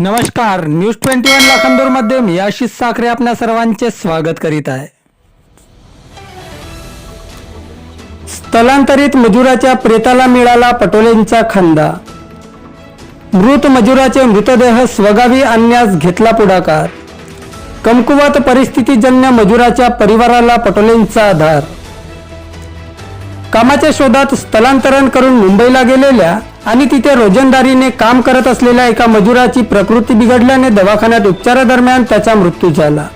नमस्कार news twenty one लाखांदूरमध्ये मी आशिष साखरे आपल्या सर्वांचे स्वागत करीत आहे. स्थलांतरित मजुराच्या प्रेताला मिळाला पटोलेंचा खंदा. मृत मजुराचे मृतदेह स्वगावी आणण्यास घेतला पुढाकार. कमकुवत परिस्थितीजन्य मजुराच्या परिवाराला पटोलेंचा आधार. कामाच्या शोधात स्थलांतरण करून मुंबईला गेलेल्या आणि तिथे रोजंदारीने काम करत असलेल्या एका मजुराची प्रकृती बिघडल्याने दवाखान्यात उपचारादरम्यान त्याचा मृत्यू झाला.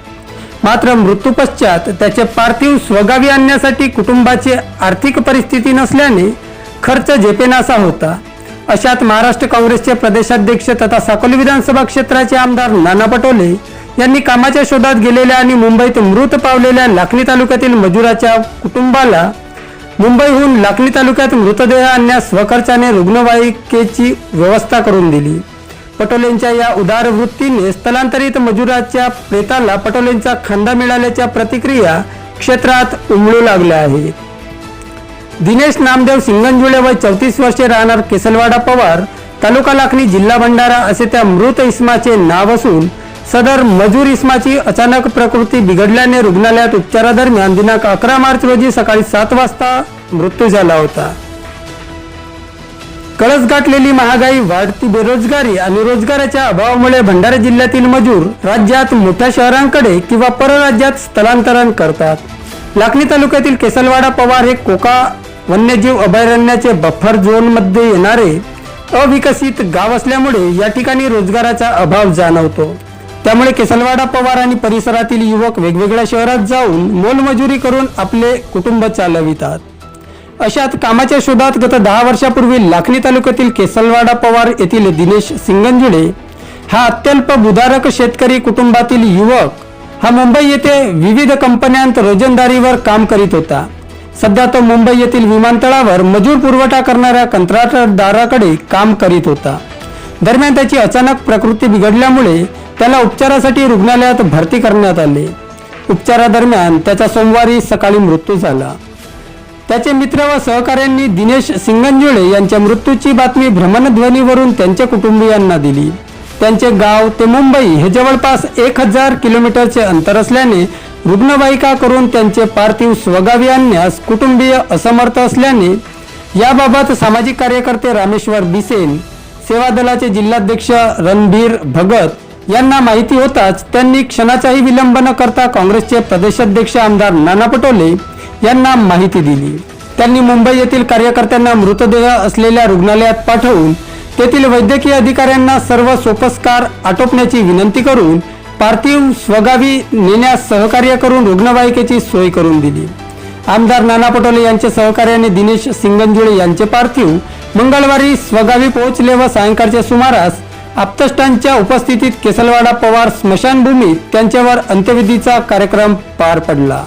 मात्र मृत्यूपश्चात त्याचे पार्थिव स्वगावी आणण्यासाठी कुटुंबाची आर्थिक परिस्थिती नसल्याने खर्च झेपेनासा होता. अशात महाराष्ट्र काँग्रेसचे प्रदेशाध्यक्ष तथा साकोली विधानसभा क्षेत्राचे आमदार नाना पटोले यांनी कामाच्या शोधात गेलेल्या आणि मुंबईत मृत पावलेल्या लाखणी तालुक्यातील मजुराच्या कुटुंबाला मुंबईहून लाखनी तालुक्यात मृतदेह आणण्यास स्वखर्चाने रुग्णवाहिकेची व्यवस्था करून दिली. पटोलेंच्या या उदार वृत्तीने स्थलांतरित मजुराच्या प्रेताला पटोलेंचा खंदा मिळाल्याच्या प्रतिक्रिया क्षेत्रात उमळू लागल्या आहेत. दिनेश नामदेव सिंगंजुळे व चौतीस वर्षे राहणार केसलवाडा पवार तालुका लाखणी जिल्हा भंडारा असे त्या मृत इस्माचे नाव असून सदर मजूर इस्माची अचानक प्रकृती बिघडल्याने रुग्णालयात उपचारादरम्यान दिनांक अकरा मार्च रोजी सकाळी सात वाजता मृत्यू झाला होता. कळस गाठलेली महागाई वाढती बेरोजगारी आणि रोजगाराच्या अभावामुळे भंडारा जिल्ह्यातील मजूर राज्यात मोठ्या शहरांकडे किंवा परराज्यात स्थलांतरण करतात. लाखणी तालुक्यातील केसलवाडा पवार हे कोका वन्यजीव अभयारण्याचे बफर झोनमध्ये येणारे अविकसित गाव असल्यामुळे या ठिकाणी रोजगाराचा अभाव जाणवतो. त्यामुळे केसलवाडा पवार आणि परिसरातील युवक वेगवेगळ्या शहरात जाऊन मोलमजुरी करून आपले कुटुंब चालवितात. अशात कामाच्या शोधात गत दहा वर्षापूर्वी लाखणी तालुक्यातील केसलवाडा पवार येथील दिनेश सिंगनजुडे हा अत्यल्प बुधारक शेतकरी कुटुंबातील युवक हा मुंबई येथे विविध कंपन्यांत रोजंदारीवर काम करीत होता. सध्या तो मुंबई येथील विमानतळावर मजूर पुरवठा करणाऱ्या कंत्राटदाराकडे काम करीत होता. दरम्यान त्याची अचानक प्रकृती बिघडल्यामुळे त्याला उपचारासाठी रुग्णालयात भरती करण्यात आले. उपचारादरम्यान त्याचा सोमवारी सकाळी मृत्यू झाला. त्याचे मित्र व सहकाऱ्यांनी दिनेश सिंगंजुळे यांच्या मृत्यूची बातमी भ्रमणध्वनीवरून त्यांच्या कुटुंबियांना दिली. त्यांचे गाव ते मुंबई हे जवळपास एक हजार किलोमीटरचे अंतर असल्याने रुग्णवाहिका करून त्यांचे पार्थिव स्वगावी आणण्यास कुटुंबीय असमर्थ असल्याने याबाबत सामाजिक कार्यकर्ते रामेश्वर बिसेन सेवा दलाचे जिल्हाध्यक्ष रणबीर भगत यांना माहिती होताच त्यांनी क्षणाचाही विलंब न करता काँग्रेसचे प्रदेशाध्यक्ष आमदार नाना पटोले यांना माहिती दिली. त्यांनी मुंबई येथील कार्यकर्त्यांना मृतदेह असलेल्या रुग्णालयात पाठवून तेथील वैद्यकीय अधिकाऱ्यांना सर्व सोपस्कार आटोपण्याची विनंती करून पार्थिव स्वगावी नेण्यास सहकार्य करून रुग्णवाहिकेची सोय करून दिली. आमदार नाना पटोले यांच्या सहकार्याने दिनेश सिंगंजुळे यांचे पार्थिव मंगळवारी स्वगावी पोहोचले व सायंकाळच्या सुमारास आप्तष्टांच्या उपस्थितीत केसलवाडा पवार स्मशानभूमीत त्यांच्यावर अंत्यविधीचा कार्यक्रम पार पडला.